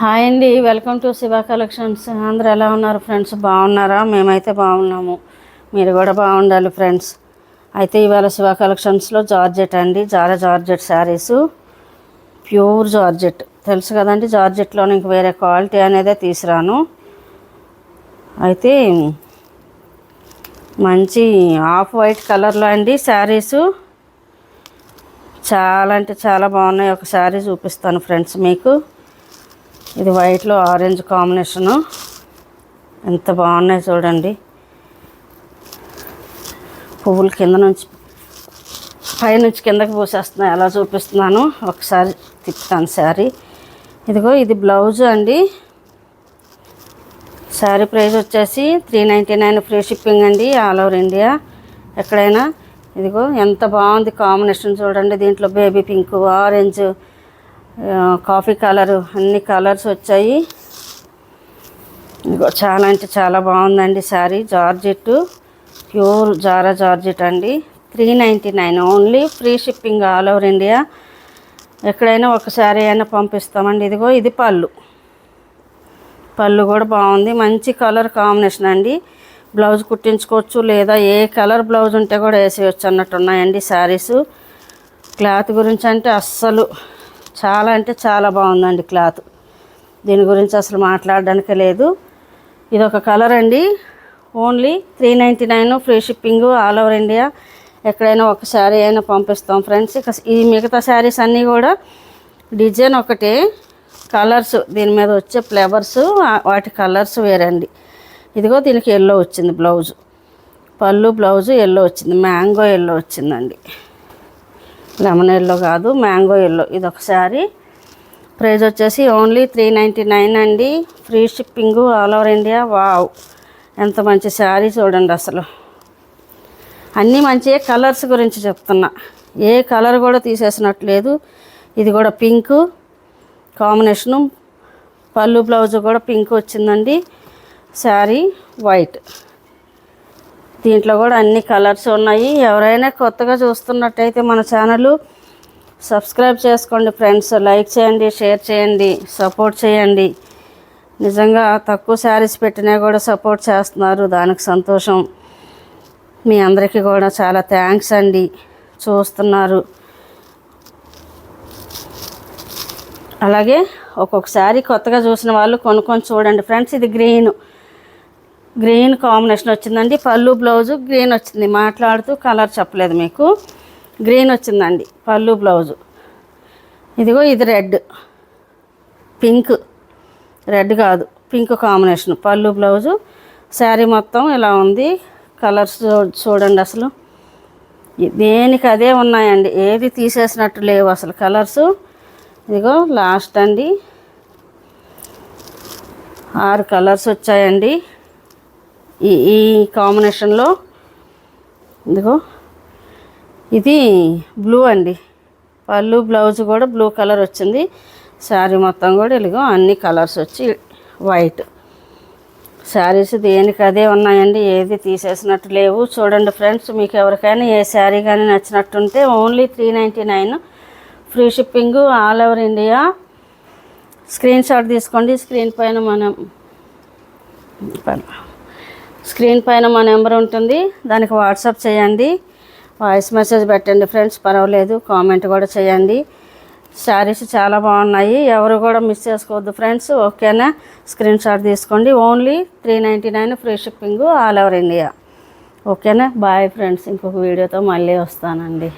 Hi అండి welcome to Shiva collections. అందరూ ఎలా ఉన్నారు ఫ్రెండ్స్? బాగున్నారా? మేమైతే బాగున్నాము. మీరు కూడా బాగుండాలి ఫ్రెండ్స్. అయితే ఇవాళ శివ కలెక్షన్స్లో జార్జెట్ అండి. జార జార్జెట్ శారీస్. Pure georgette. తెలుసు కదండి జార్జెట్లో ఇంక వేరే క్వాలిటీ అనేదే తీసురాను. అయితే మంచి ఆఫ్ వైట్ కలర్లో అండి శారీసు. చాలా అంటే చాలా బాగున్నాయి. ఒక శారీ చూపిస్తాను ఫ్రెండ్స్ మీకు. ఇది వైట్లో ఆరెంజ్ కాంబినేషను ఎంత బాగున్నాయి చూడండి. పువ్వులు కింద నుంచి పైనుంచి కిందకి పూసేస్తున్నాయి. అలా చూపిస్తున్నాను. ఒకసారి తిప్పుతాను శారీ. ఇదిగో ఇది బ్లౌజ్ అండి. శారీ ప్రైస్ వచ్చేసి three ninety nine free shipping అండి ఆల్ ఓవర్ ఇండియా. ఎక్కడైనా ఇదిగో ఎంత బాగుంది కాంబినేషన్ చూడండి. దీంట్లో baby pink orange coffee colour అన్ని కలర్స్ వచ్చాయి. ఇదిగో చాలా అంటే చాలా బాగుందండి శారీ జార్జెట్ ప్యూర్ జారా జార్జెట్ అండి. Three ninety nine only free shipping all over India. ఎక్కడైనా ఒక శారీ అయినా పంపిస్తామండి. ఇదిగో ఇది పళ్ళు. పళ్ళు కూడా బాగుంది. మంచి కలర్ కాంబినేషన్ అండి. బ్లౌజ్ కుట్టించుకోవచ్చు లేదా ఏ కలర్ బ్లౌజ్ ఉంటే కూడా వేసేయచ్చు అన్నట్టు ఉన్నాయండి శారీసు. క్లాత్ గురించి అంటే అస్సలు చాలా అంటే చాలా బాగుందండి క్లాత్. దీని గురించి అసలు మాట్లాడడానికి లేదు. ఇది ఒక కలర్ అండి. Only three ninety nine free shipping all over India. ఎక్కడైనా ఒక శారీ అయినా పంపిస్తాం ఫ్రెండ్స్. ఇక ఈ మిగతా శారీస్ అన్నీ కూడా డిజైన్ ఒకటే. కలర్స్ దీని మీద వచ్చే ఫ్లేవర్స్ వాటి కలర్స్ వేరండి. ఇదిగో దీనికి ఎల్లో వచ్చింది బ్లౌజ్. పళ్ళు బ్లౌజు ఎల్లో వచ్చింది. మ్యాంగో ఎల్లో వచ్చిందండి. లెమన్ ఎల్లో కాదు మ్యాంగో ఎల్లో. ఇది ఒక శారీ వచ్చేసి ఓన్లీ త్రీ నైంటీ నైన్ అండి. Free shipping all over India. Wow. ఎంత మంచి శారీ చూడండి అసలు. అన్నీ మంచి కలర్స్ గురించి చెప్తున్నా. ఏ కలర్ కూడా తీసేసినట్లేదు. ఇది కూడా పింక్ కాంబినేషను. పళ్ళు బ్లౌజ్ కూడా పింక్ వచ్చిందండి. శారీ వైట్. దీంట్లో కూడా అన్ని కలర్స్ ఉన్నాయి. ఎవరైనా కొత్తగా చూస్తున్నట్టయితే మన ఛానల్ సబ్స్క్రైబ్ చేసుకోండి ఫ్రెండ్స్. లైక్ చేయండి షేర్ చేయండి సపోర్ట్ చేయండి. నిజంగా తక్కువ శారీస్ పెట్టినా కూడా సపోర్ట్ చేస్తున్నారు. దానికి సంతోషం. మీ అందరికీ కూడా చాలా థ్యాంక్స్ అండి. చూస్తున్నారు. అలాగే ఒక్కొక్కసారి కొత్తగా చూసిన వాళ్ళు కొనుక్కొని చూడండి. ఫ్రెండ్స్ ఇది గ్రీన్. గ్రీన్ కాంబినేషన్ వచ్చిందండి. పళ్ళు బ్లౌజు గ్రీన్ వచ్చింది. మాట్లాడుతూ కలర్ చెప్పలేదు మీకు. గ్రీన్ వచ్చిందండి. పళ్ళు బ్లౌజు. ఇదిగో ఇది రెడ్. పింక్. రెడ్ కాదు. Pink combination. పళ్ళు బ్లౌజు. శారీ మొత్తం ఇలా ఉంది. కలర్స్ చూడండి అసలు. దేనికి అదే ఉన్నాయండి. ఏది తీసేసినట్టు లేవు అసలు కలర్స్. ఇదిగో లాస్ట్ అండి. ఆరు కలర్స్ వచ్చాయండి. ఈ ఈ కాంబినేషన్లో ఇదిగో. ఇది బ్లూ అండి. పళ్ళు బ్లౌజ్ కూడా బ్లూ కలర్ వచ్చింది. శారీ మొత్తం కూడా ఇదిగో అన్ని కలర్స్ వచ్చి వైట్ శారీస్ దేనికి అదే ఉన్నాయండి? ఏది తీసేసినట్టు లేవు. చూడండి ఫ్రెండ్స్ మీకు ఎవరికైనా ఏ శారీ కానీ నచ్చినట్టుంటే only three ninety nine free shipping all over India screenshot తీసుకోండి. స్క్రీన్ పైన మనం స్క్రీన్ పైన మా నెంబర్ ఉంటుంది. దానికి వాట్సాప్ చేయండి. వాయిస్ మెసేజ్ పెట్టండి ఫ్రెండ్స్ పర్వాలేదు. కామెంట్ కూడా చేయండి. శారీస్ చాలా బాగున్నాయి. ఎవరు కూడా మిస్ చేసుకోవద్దు ఫ్రెండ్స్. ఓకేనా? స్క్రీన్ షాట్ తీసుకోండి. Only three ninety nine free shipping all over India. ఓకేనా? Bye friends. ఇంకొక వీడియోతో మళ్ళీ వస్తానండి.